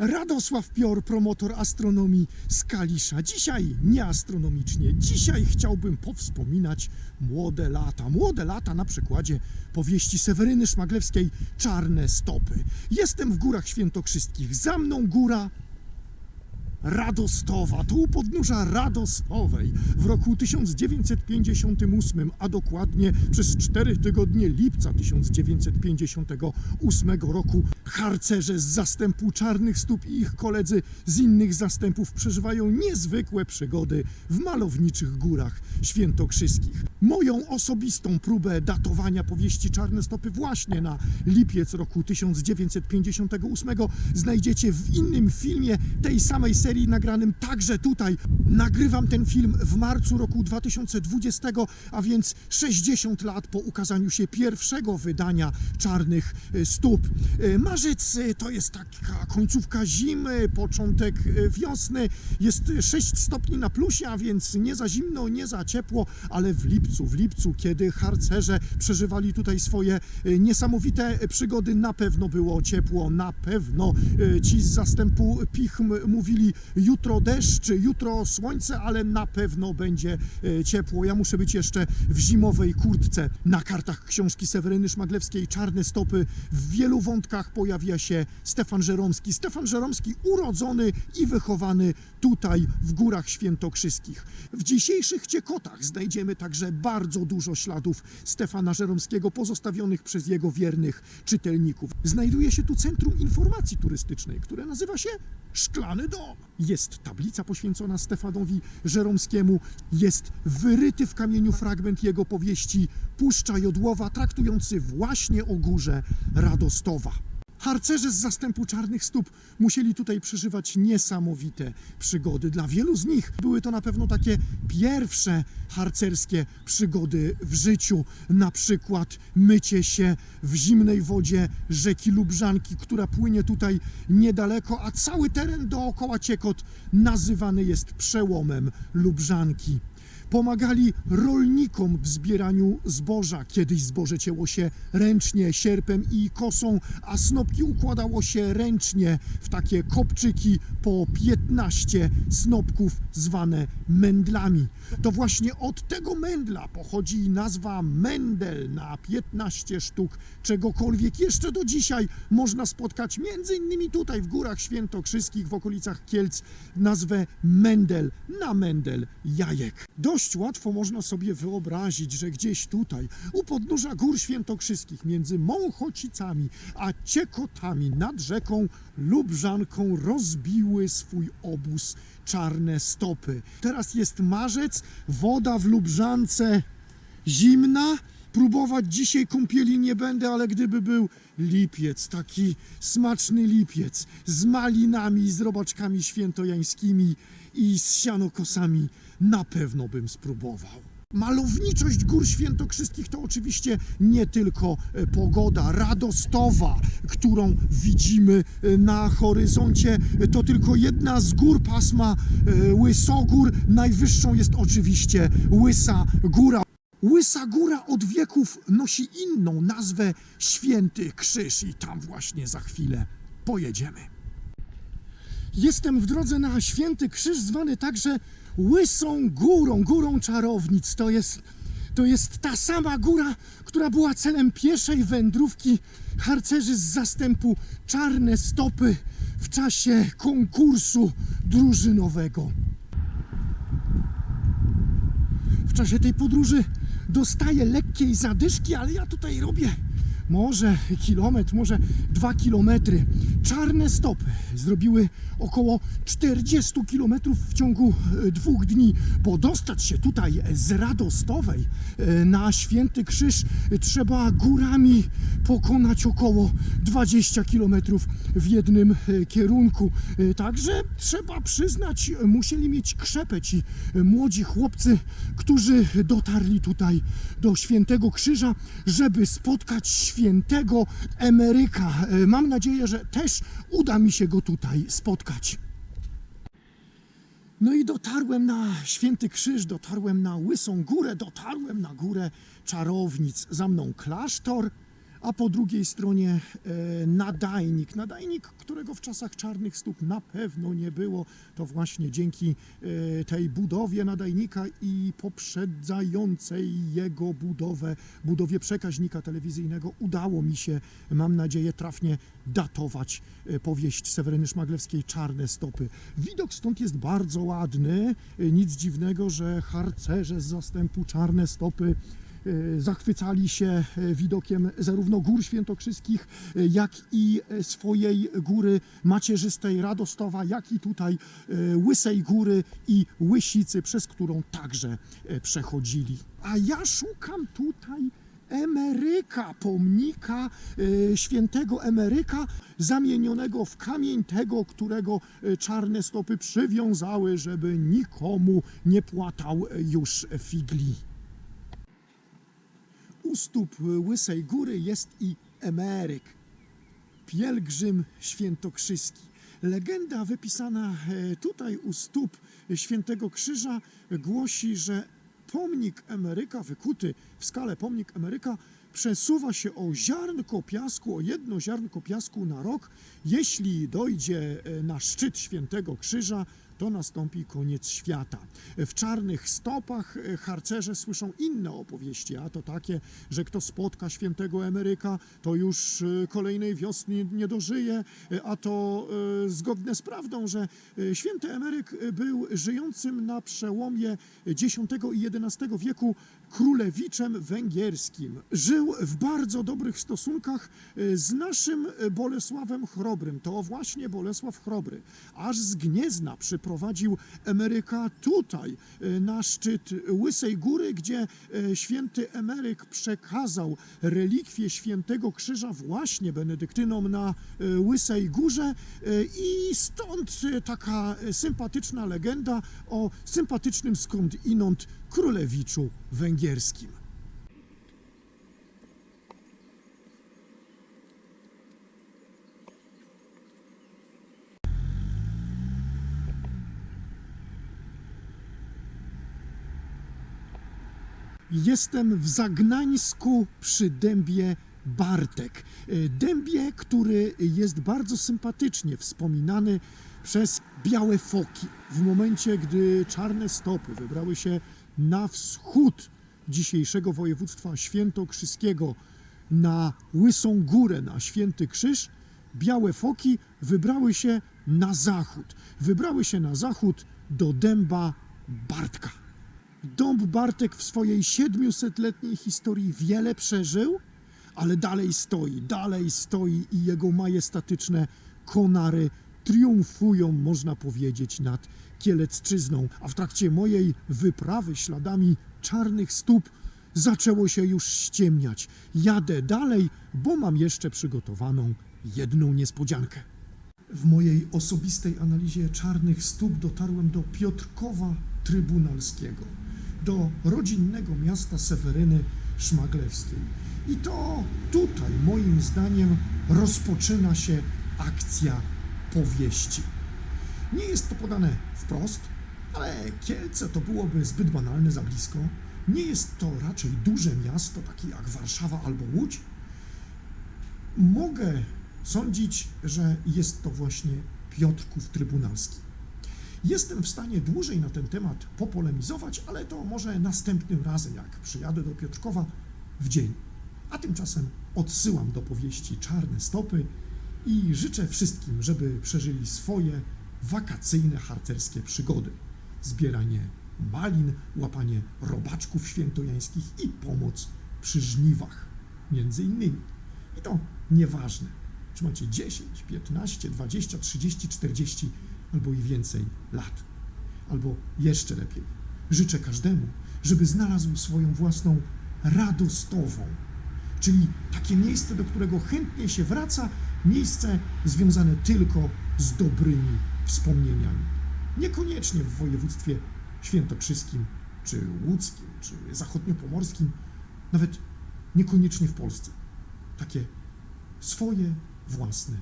Radosław Pior, promotor astronomii z Kalisza. Dzisiaj nie astronomicznie. Dzisiaj chciałbym powspominać młode lata. Młode lata na przykładzie powieści Seweryny Szmaglewskiej Czarne stopy. Jestem w Górach Świętokrzyskich. Za mną góra Radostowa, tu u podnóża Radostowej w roku 1958, a dokładnie przez cztery tygodnie lipca 1958 roku harcerze z zastępu Czarnych Stóp i ich koledzy z innych zastępów przeżywają niezwykłe przygody w malowniczych górach świętokrzyskich. Moją osobistą próbę datowania powieści Czarne Stopy właśnie na lipiec roku 1958 znajdziecie w innym filmie tej samej serii nagranym także tutaj. Nagrywam ten film w marcu roku 2020, a więc 60 lat po ukazaniu się pierwszego wydania Czarnych e, Stóp. E, Marzec e, to jest taka końcówka zimy, początek wiosny. Jest 6 stopni na plusie, a więc nie za zimno, nie za ciepło, ale w lipcu, w lipcu, kiedy harcerze przeżywali tutaj swoje niesamowite przygody, na pewno było ciepło, na pewno ci z zastępu Pichm mówili jutro deszcz, jutro słońce, ale na pewno będzie e, ciepło. Ja muszę być jeszcze w zimowej kurtce. Na kartach książki Seweryny Szmaglewskiej Czarne stopy w wielu wątkach pojawia się Stefan Żeromski. Stefan Żeromski urodzony i wychowany tutaj w Górach Świętokrzyskich. W dzisiejszych Ciekotach znajdziemy także bardzo dużo śladów Stefana Żeromskiego pozostawionych przez jego wiernych czytelników. Znajduje się tu Centrum Informacji Turystycznej, które nazywa się Szklany Dom. Jest tablica poświęcona Stefanowi Żeromskiemu, jest wyryty w kamieniu fragment jego powieści Puszcza Jodłowa, traktujący właśnie o górze Radostowa. Harcerze z zastępu czarnych stóp musieli tutaj przeżywać niesamowite przygody. Dla wielu z nich były to na pewno takie pierwsze harcerskie przygody w życiu. Na przykład mycie się w zimnej wodzie rzeki Lubrzanki, która płynie tutaj niedaleko, a cały teren dookoła Ciekot nazywany jest przełomem Lubrzanki pomagali rolnikom w zbieraniu zboża. Kiedyś zboże cięło się ręcznie, sierpem i kosą, a snopki układało się ręcznie w takie kopczyki po 15 snopków zwane mędlami. To właśnie od tego mędla pochodzi nazwa mędel na 15 sztuk czegokolwiek. Jeszcze do dzisiaj można spotkać między innymi tutaj w Górach Świętokrzyskich w okolicach Kielc nazwę mędel na mędel jajek. Dość łatwo można sobie wyobrazić, że gdzieś tutaj, u podnóża Gór Świętokrzyskich, między Mąchocicami a Ciekotami nad rzeką Lubrzanką rozbiły swój obóz czarne stopy. Teraz jest marzec, woda w Lubrzance zimna. Próbować dzisiaj kąpieli nie będę, ale gdyby był lipiec, taki smaczny lipiec z malinami, z robaczkami świętojańskimi i z sianokosami, na pewno bym spróbował. Malowniczość gór świętokrzyskich to oczywiście nie tylko e, pogoda radostowa, którą widzimy e, na horyzoncie. To tylko jedna z gór pasma e, Łysogór. Najwyższą jest oczywiście Łysa Góra. Łysa Góra od wieków nosi inną nazwę Święty Krzyż i tam właśnie za chwilę pojedziemy. Jestem w drodze na Święty Krzyż, zwany także Łysą Górą, Górą Czarownic. To jest, to jest ta sama góra, która była celem pieszej wędrówki harcerzy z zastępu Czarne Stopy w czasie konkursu drużynowego. W czasie tej podróży dostaję lekkiej zadyszki, ale ja tutaj robię może kilometr, może dwa kilometry. Czarne stopy zrobiły około 40 kilometrów w ciągu e, dwóch dni. Bo dostać się tutaj z Radostowej e, na Święty Krzyż e, trzeba górami pokonać około 20 kilometrów w jednym kierunku. Także trzeba przyznać, musieli mieć krzepę ci młodzi chłopcy, którzy dotarli tutaj do Świętego Krzyża, żeby spotkać świętego Emeryka. E, Mam nadzieję, że też uda mi się go tutaj spotkać. No i dotarłem na Święty Krzyż, dotarłem na Łysą Górę, dotarłem na Górę Czarownic. Za mną klasztor, a po drugiej stronie e, nadajnik. Nadajnik, którego w czasach czarnych stóp na pewno nie było. To właśnie dzięki e, tej budowie nadajnika i poprzedzającej jego budowę, budowie przekaźnika telewizyjnego udało mi się, mam nadzieję, trafnie datować e, powieść Seweryny Szmaglewskiej Czarne Stopy. Widok stąd jest bardzo ładny. Nic dziwnego, że harcerze z zastępu Czarne Stopy zachwycali się e, widokiem zarówno gór świętokrzyskich, e, jak i e, swojej góry macierzystej Radostowa, jak i tutaj e, Łysej Góry i Łysicy, przez którą także e, przechodzili. A ja szukam tutaj Emeryka, pomnika e, świętego Emeryka, zamienionego w kamień tego, którego e, czarne stopy przywiązały, żeby nikomu nie płatał e, już figli. U stóp Łysej Góry jest i Emeryk, pielgrzym świętokrzyski. Legenda wypisana e, tutaj u stóp Świętego Krzyża głosi, że pomnik Emeryka, wykuty w skale pomnik Emeryka, przesuwa się o ziarnko piasku, o jedno ziarnko piasku na rok. Jeśli dojdzie e, na szczyt Świętego Krzyża, to nastąpi koniec świata. W czarnych stopach e, harcerze słyszą inne opowieści, a to takie, że kto spotka świętego Emeryka, to już e, kolejnej wiosny nie dożyje, e, a to zgodne z prawdą, że święty Emeryk był żyjącym na przełomie X i XI wieku królewiczem węgierskim. Żył w bardzo dobrych stosunkach z naszym Bolesławem Chrobrym. To właśnie Bolesław Chrobry. Aż z Gniezna przyprowadził Emeryka tutaj, e, na szczyt Łysej Góry, gdzie e, święty Emeryk przekazał relikwie świętego krzyża właśnie benedyktynom na e, Łysej Górze i stąd taka sympatyczna legenda o sympatycznym skądinąd królewiczu węgierskim. Jestem w Zagnańsku przy dębie Bartek. E, Dębie, który jest bardzo sympatycznie wspominany przez białe foki. W momencie, gdy czarne stopy wybrały się na wschód dzisiejszego województwa świętokrzyskiego, na Łysą Górę, na Święty Krzyż, białe foki wybrały się na zachód. Wybrały się na zachód do dęba Bartka. Dąb Bartek w swojej 700-letniej historii wiele przeżył, ale dalej stoi, dalej stoi i jego majestatyczne konary triumfują, można powiedzieć, nad Kielecczyzną. A w trakcie mojej wyprawy śladami czarnych stóp zaczęło się już ściemniać. Jadę dalej, bo mam jeszcze przygotowaną jedną niespodziankę. W mojej osobistej analizie czarnych stóp dotarłem do Piotrkowa Trybunalskiego, do rodzinnego miasta Seweryny Szmaglewskiej. I to tutaj, moim zdaniem, rozpoczyna się akcja powieści. Nie jest to podane wprost, ale Kielce to byłoby zbyt banalne za blisko. Nie jest to raczej duże miasto, takie jak Warszawa albo Łódź. Mogę sądzić, że jest to właśnie Piotrków Trybunalski. Jestem w stanie dłużej na ten temat popolemizować, ale to może następnym razem, jak przyjadę do Piotrkowa w dzień. A tymczasem odsyłam do powieści Czarne Stopy i życzę wszystkim, żeby przeżyli swoje wakacyjne harcerskie przygody. Zbieranie malin, łapanie robaczków świętojańskich i pomoc przy żniwach, między innymi. I to nieważne, macie 10, 15, 20, 30, 40 albo i więcej lat. Albo jeszcze lepiej, życzę każdemu, żeby znalazł swoją własną radostową, czyli takie miejsce, do którego chętnie się wraca, miejsce związane tylko z dobrymi wspomnieniami. Niekoniecznie w województwie świętokrzyskim, czy łódzkim, czy zachodniopomorskim, nawet niekoniecznie w Polsce. Takie swoje własne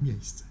miejsce.